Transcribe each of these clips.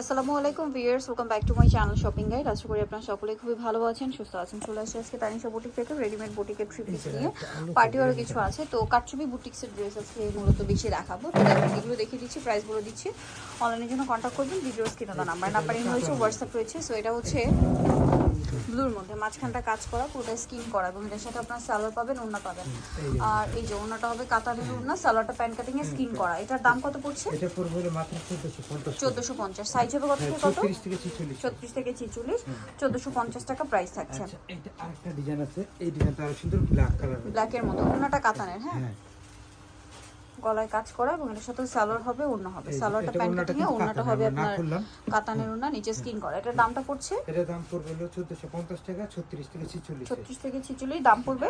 আসসালামু আলাইকুম viewers welcome back to my channel shopping guide আশা করি আপনারা সকলে খুবই ভালো আছেন সুস্থ আছেন। চলে আসছে আজকে তানিশা বুটিক থেকে রেডিমেড বুটিকের থ্রি পিস নিয়ে। পার্টি আরও কিছু আছে তো কাটছবি বুটিক্সের ড্রেস আজকে মূলত বেশি দেখাবো। তো ভিডিও এগুলো দেখিয়ে দিচ্ছি প্রাইসগুলো দিচ্ছি। অনলাইনের জন্য কন্ট্যাক্ট করবেন ভিডিও স্ক্রিনে দেওয়া নাম্বার নাম্বার ইন হয়েছে হোয়াটসঅ্যাপ রয়েছে সো এটা হচ্ছে ব্লুর মধ্যে মাঝখানটা কাজ করা পুরোটা স্কিন করা এবং এটার সাথে আপনার সালোয়ার পাবেন ওড়না পাবেন। আর এই যে ওড়নাটা হবে কাতারের ওড়না সালোয়ারটা প্যান কাটিং এ স্কিন করা। এটার দাম কত পড়ছে? এটা পড়বে মাত্র চোদ্দশো পঞ্চাশ চোদ্দোশো পঞ্চাশ। সাইজ হবে কত থেকে কত? ছত্রিশ থেকে ছিচল্লিশ। ছত্রিশ থেকে ছিচল্লিশ। চোদ্দোশো পঞ্চাশ টাকা প্রাইস থাকছে। আচ্ছা এইটা আরেকটা ডিজাইন আছে। এই ডিজাইনটা আরও সুন্দর ব্ল্যাক কালার ব্ল্যাকের মতো। ওড়নাটা কাতানের হ্যাঁ? হ্যাঁ। গলায় কাজ করা এবং এটার সাথে সালোয়ার হবে ওড়না হবে। সালোয়ারটা প্যান্ট কাটিং ওড়নাটা হবে আপনার কাতানের ওড়না নিচে স্কিন করা। এটার দামটা পড়ছে? এটার দাম পড়বে হলো চোদ্দশো পঞ্চাশ টাকা ছত্রিশ থেকে ছিচল্লিশ ছত্রিশ থেকে ছিচল্লিশ দাম পড়বে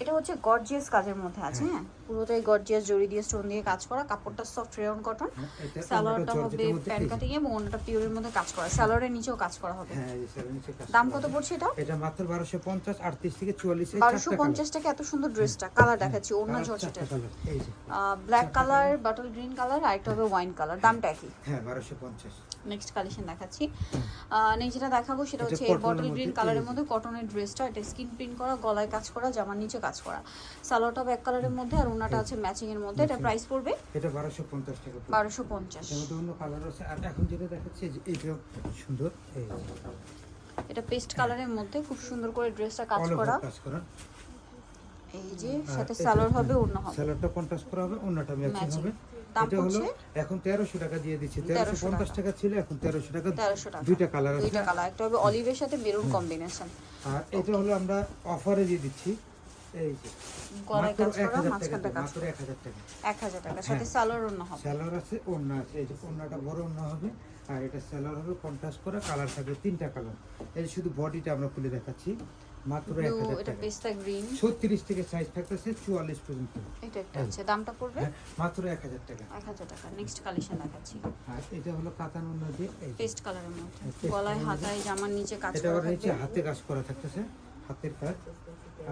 এটা হচ্ছে গর্জিয়াস কাজের মধ্যে আছে হ্যাঁ। পুরোটাই গর্জিয়াস জড়ি দিয়ে স্টোন দিয়ে কাজ করা কাপড়টা সফট রেয়ন কটন হ্যাঁ, সালোয়ারটা হবে মধ্যে প্যান্ট কাটিং এবং পিওরের মধ্যে কাজ করা সালোয়ারের নিচেও কাজ করা হবে। হ্যাঁ দাম কত পড়ছে এটা? মাত্র থেকে টাকা এত সুন্দর ড্রেসটা কালার দেখাচ্ছি ওড়না colour, জর্জেটের চারটা colour, এই যে। Black colour bottle green colour আর একটা হবে ওয়াইন কালার দামটা হ্যাঁ নেক্সট কালেকশন দেখাচ্ছি। নেক্সট যেটা দেখাবো সেটা হচ্ছে বটল গ্রিন কালারের মধ্যে কটনের ড্রেসটা এটা স্কিন প্রিন্ট করা গলায় কাজ করা জামার নিচে কাজ করা। সালোয়ারটা ব্যাক কালারের মধ্যে আর ওনাটা আছে ম্যাচিং এর মধ্যে। এটা প্রাইস পড়বে? এটা বারোশো পঞ্চাশ টাকা পড়বে। বারোশো পঞ্চাশ। এর মধ্যে অন্য কালার আছে। আর এখন যেটা দেখাচ্ছি এই যে সুন্দর এই এটা পেস্ট কালারের মধ্যে খুব সুন্দর করে ড্রেসটা কাজ করা। কাজ করা। এই যে সাথে সালোয়ার হবে ওড়না হবে। স্যালাডটা কন্ট্রাস্ট করা হবে অন্যটা ম্যাচিং হবে। দাম হলো এখন তেরোশো টাকা দিয়ে দিচ্ছি। 1300 তেরোশো পঞ্চাশ টাকা ছিল এখন তেরোশো টাকা তেরোশো টাকা। দুইটা কালার আছে। দুইটা কালার একটা হবে অলিভের সাথে মেরুন কম্বিনেশন আর এটা হলো আমরা অফারে দিয়ে দিচ্ছি। এই যে আর এটা স্যালার হবে কন্ট্রাস্ট করা কালার থাকবে তিনটা কালার এই শুধু বডিটা আমরা খুলে দেখাচ্ছি। মাত্র এটা পেস্তা গ্রিন ছত্রিশ থেকে সাইজ থাকতেছে পর্যন্ত। এটা একটা আছে দামটা পড়বে? হ্যাঁ মাত্র টাকা। টাকা নেক্সট কালেকশন দেখাচ্ছি। আর এটা হলো কাতান নদী এই পেস্ট কালারের মধ্যে। হ্যাঁ, গলায় হাতায় জামার নিচে কাজ করা আবার নিচে হাতে কাজ করা থাকতেছে হাতের কাজ।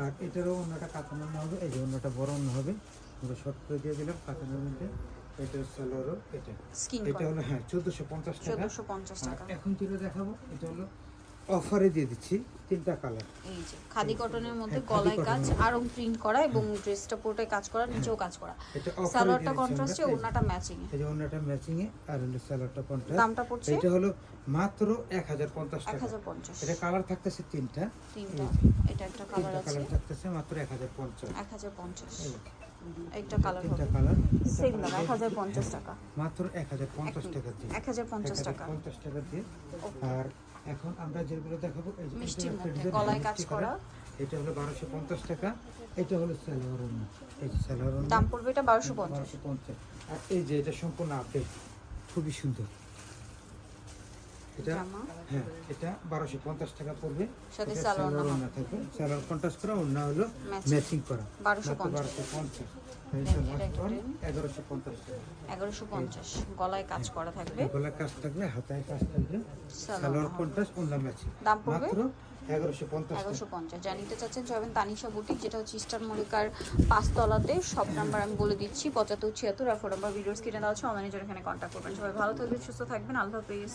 আর এটারও অন্যটা কাতান অন্য হবে এই যে অন্যটা বড় অন্য হবে। আমরা শর্ট করে দিয়ে দিলাম কাতানের মধ্যে। এটা সালোয়ারও এটা। এটা হলো হ্যাঁ চোদ্দোশো পঞ্চাশ টাকা। টাকা। এখন যেটা দেখাবো এটা হলো অফারে দিয়ে দিচ্ছি তিনটা কালার। এই যে খাদি কটনের মধ্যে হ্যাঁ, গলায় কাজ আর প্রিন্ট করা এবং ড্রেসটা পুরোটাই কাজ করা নিচেও কাজ করা। সালোয়ারটা কন্ট্রাস্টে ওড়নাটা ম্যাচিং এ এই যে অন্যটা ম্যাচিং এ আর হলো সালোয়ারটা কন্ট্রাস্ট দামটা পড়ছে? এটা হলো মাত্র এক হাজার পঞ্চাশ এক টাকা হাজার পঞ্চাশ। এটা কালার থাকতেছে তিনটা। তিনটা। এটা একটা কালার আছে। কালার থাকতেছে মাত্র এক হাজার পঞ্চাশ। এক হাজার পঞ্চাশ। এই একটা কালার হবে। কালার সেম দাম এক হাজার পঞ্চাশ টাকা। মাত্র এক হাজার পঞ্চাশ টাকা দিয়ে। এক হাজার পঞ্চাশ টাকা। পঞ্চাশ টাকা দিয়ে। আর এখন আমরা যেগুলো দেখাবো এই যে এটা একটা মধ্যে design, গলায় মিষ্টি কাজ করা। এটা হলো বারোশো পঞ্চাশ টাকা এটা হলো স্যালোয়ার এই অন্য দাম পড়বে এটা বারোশো পঞ্চাশ। আর এই যে এটা সম্পূর্ণ আপডেট খুবই সুন্দর। এটা হ্যাঁ এটা বারোশো পঞ্চাশ টাকা পড়বে। সাথে সালোয়ার সালোয়ার থাকবে। সালোয়ার কন্ট্রাস্ট করা অন্য হলো ম্যাচিং করা। 1250 বারোশো পঞ্চাশ। এটা একটা design। এগারোশো পঞ্চাশ এগারোশো পঞ্চাশ। গলায় কাজ করা থাকবে। গলার কাজ থাকবে হাতায় কাজ থাকবে। সালোয়ার। সালোয়ার কন্ট্রাস্ট অন্য ম্যাচিং দাম পড়বে? এগারোশো পঞ্চাশ টাকা। এগারোশো জানিতে চাচ্ছেন যাবেন তানিশা বুটিক যেটা হচ্ছে ইস্টার মল্লিকার পাঁচতলাতে। সব নাম্বার আমি বলে দিচ্ছি পঁচাত্তর ছিয়াত্তর আর ফোন নাম্বার ভিডিওস কিনে দেওয়া আছে অনলাইনে জন্য এখানে কন্ট্যাক্ট করবেন। সবাই ভালো থাকবেন সুস্থ থাকবেন। আল্লাহ হাফিজ।